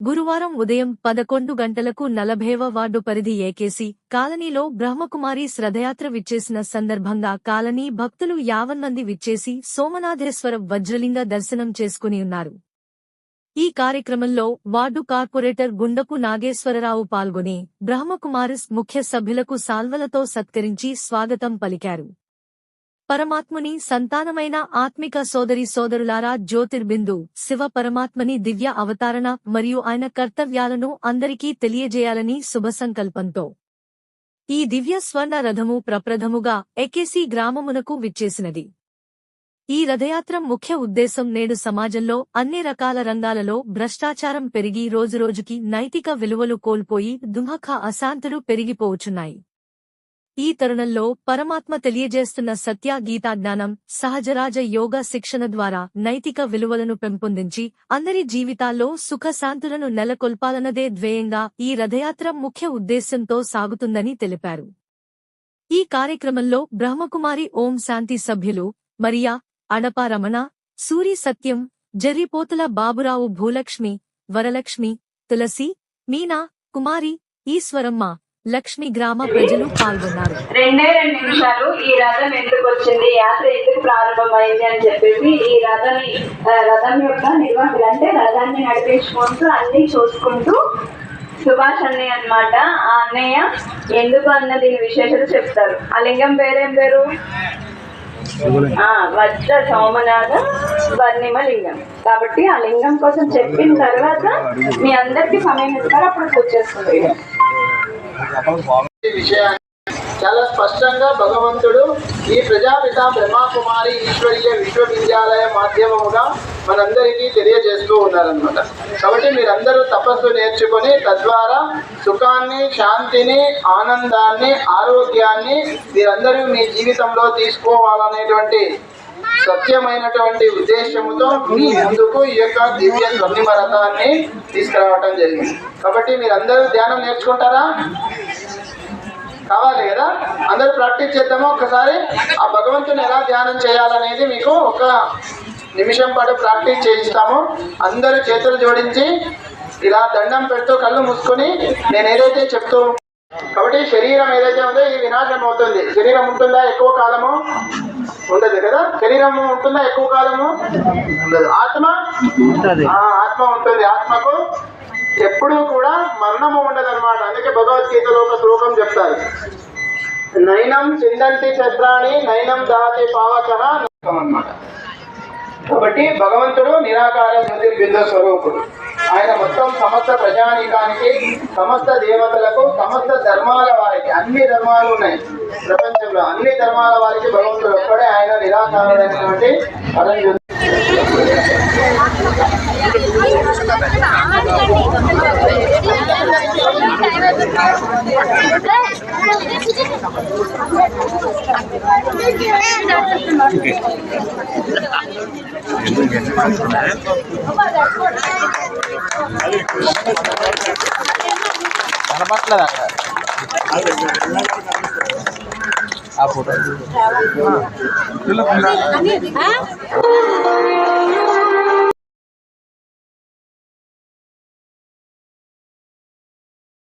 గురువారం ఉదయం పదకొండు గంటలకు నలభైవ వార్డు పరిధి ఏకేసి కాలనీలో బ్రహ్మకుమారి శ్రధయాత్ర విచ్చేసిన సందర్భంగా కాలనీ భక్తులు యావన్మంది విచ్చేసి సోమనాథేశ్వర వజ్రలింగ దర్శనం చేసుకుని ఉన్నారు. ఈ కార్యక్రమంలో వార్డు కార్పొరేటర్ గుండపు నాగేశ్వరరావు పాల్గొని బ్రహ్మకుమారిస్ ముఖ్య సభ్యులకు సాల్వలతో సత్కరించి స్వాగతం పలికారు. పరమాత్ముని సంతానమైన ఆత్మిక సోదరి సోదరులారా జ్యోతిర్బిందు శివ పరమాత్మని దివ్య అవతారణ మరియు ఆయన కర్తవ్యాలను అందరికీ తెలియజేయాలని శుభసంకల్పంతో ఈ దివ్య స్వర్ణ రథము ప్రప్రథముగా ఎకేసి గ్రామమునకు విచ్చేసినది. ఈ రథయాత్ర ముఖ్య ఉద్దేశం నేడు సమాజంలో అన్ని రకాల రంగాలలో భ్రష్టాచారం పెరిగి రోజురోజుకి నైతిక విలువలు కోల్పోయి దుమఖ అశాంతులు పెరిగిపోవచ్చున్నాయి. ఈ తరుణంలో పరమాత్మ తెలియజేస్తున్న సత్య గీతాజ్ఞానం సహజరాజ యోగ శిక్షణ ద్వారా నైతిక విలువలను పెంపొందించి అందరి జీవితాల్లో సుఖశాంతులను నెలకొల్పాలన్నదే ధ్యేయంగా ఈ రథయాత్ర ముఖ్య ఉద్దేశ్యంతో సాగుతుందని తెలిపారు. ఈ కార్యక్రమంలో బ్రహ్మకుమారి ఓం శాంతి సభ్యులు మరియా అడప రమణ సూరి సత్యం జర్రిపోతుల బాబురావు భూలక్ష్మి వరలక్ష్మి తులసి మీనా కుమారి ఈశ్వరమ్మ లక్ష్మి గ్రామ ప్రజలు పాల్గొన్నారు. రెండే రెండు నిమిషాలు ఈ రథం ఎందుకు వచ్చింది? యాత్ర ఎందుకు ప్రారంభమైంది అని చెప్పేసి ఈ రథని ఆ, రథం యొక్క నిర్వాహకులు అంటే రథాన్ని నడిపించుకుంటూ అన్ని చూసుకుంటూ సుభాష్ అన్నయ్య అన్నమాట. ఆ అన్నయ్య ఎందుకు అన్న దీని విశేషత చెప్తారు. ఆ లింగం పేరేం పేరు? ఆ, వజ్ర సోమనాథ వర్ణిమ లింగం. కాబట్టి ఆ లింగం కోసం చెప్పిన తర్వాత మీ అందరికి సమయం ఇస్తారు. అప్పుడు పూజ చేసుకుంటారు ఈ విషయాన్ని చాలా స్పష్టంగా భగవంతుడు ఈ ప్రజాపిత బ్రహ్మకుమారి ఈశ్వరీయ విశ్వవిద్యాలయ మాధ్యమముగా మనందరికీ తెలియజేస్తూ ఉన్నారనమాట కాబట్టి మీరందరూ తపస్సు నేర్చుకొని తద్వారా సుఖాన్ని శాంతిని ఆనందాన్ని ఆరోగ్యాన్ని మీరందరూ మీ జీవితంలో తీసుకోవాలనేటువంటి సత్యమైనటువంటి ఉద్దేశముతో మీ ముందుకు ఈ యొక్క దివ్య స్వర్ణిమ రథాన్ని తీసుకురావటం జరిగింది. కాబట్టి మీరందరూ ధ్యానం నేర్చుకుంటారా? కావాలి కదా? అందరూ ప్రాక్టీస్ చేద్దామా ఒకసారి ఆ భగవంతుని ఎలా ధ్యానం చేయాలనేది మీకు ఒక నిమిషం పాటు ప్రాక్టీస్ చేయిస్తాము. అందరూ చేతులు జోడించి ఇలా దండం పెడుతూ కళ్ళు మూసుకొని నేను ఏదైతే చెప్తూ కాబట్టి శరీరం ఏదైతే ఉందో ఇది వినాశం అవుతుంది. శరీరం ఉంటుందా? ఎక్కువ కాలము? ఉండదు కదా? శరీరం ఉంటుందా? ఎక్కువ కాలము? ఉండదు. ఆత్మ? ఆత్మ ఉంటుంది. ఆత్మకు ఎప్పుడూ కూడా మరణము ఉండదు అనమాట అందుకే భగవద్గీతలో ఒక శ్లోకం చెప్తారు. నైనం చిందంతి చత్రాణి నైనం దాతి పావక అన్నమాట. కాబట్టి భగవంతుడు నిరాకార జ్యోతిర్బిందు స్వరూపుడు. ఆయన మొత్తం సమస్త ప్రజానీకానికి సమస్త దేవతలకు సమస్త ధర్మాల వారికి అన్ని ధర్మాలు ఉన్నాయి. ప్రపంచంలో అన్ని ధర్మాల వారికి భగవంతుడు ఒక్కడే ఆయన నిరాకారుడైనటువంటి పరంజ్యోతి కనపట్లేదు అక్కడ ఆ ఫోటో